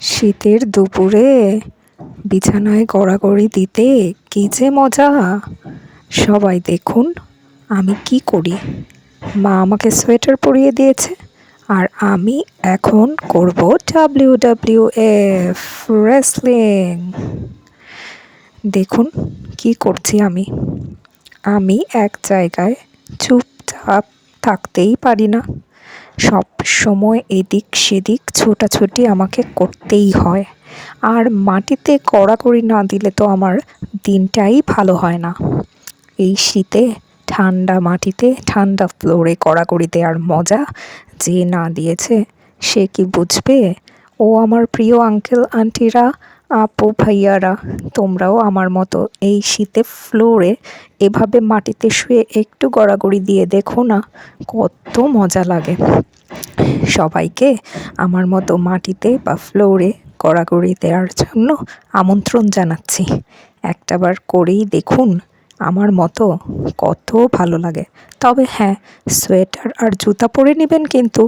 শীতের দুপুরে বিছানায় গড়াগড়ি দিতে কী যে মজা? সবাই দেখুন আমি কি করি। মা আমাকে সোয়েটার পরিয়ে দিয়েছে আর আমি এখন করব ডাব্লিউ ডাব্লিউ এফ রেসলিং। দেখুন কি করছি আমি। আমি এক জায়গায় চুপচাপ থাকতেই পারি না। সব সময় এদিক সেদিক ছোটাছুটি আমাকে করতেই হয়। আর মাটিতে কড়াকড়ি না দিলে তো আমার দিনটাই ভালো হয় না। এই শীতে, ঠান্ডা মাটিতে, ঠান্ডা ফ্লোরে কড়াকড়ি দেওয়ার মজা যে না দিয়েছে, সে কি বুঝবে? ও আমার প্রিয় আঙ্কেল আন্টিরা আপু ভাইয়ারা, তোমরাও আমার মতো এই শীতে ফ্লোরে এভাবে মাটিতে শুয়ে একটু গড়াগড়ি দিয়ে দেখো না, কত মজা লাগে। সবাইকে আমার মতো মাটিতে বা ফ্লোরে গড়াগড়ি দেওয়ার জন্য আমন্ত্রণ জানাচ্ছি। একটাবার করেই দেখুন আমার মতো কত ভালো লাগে। তবে হ্যাঁ সোয়েটার আর জুতা পরে নেবেন কিন্তু।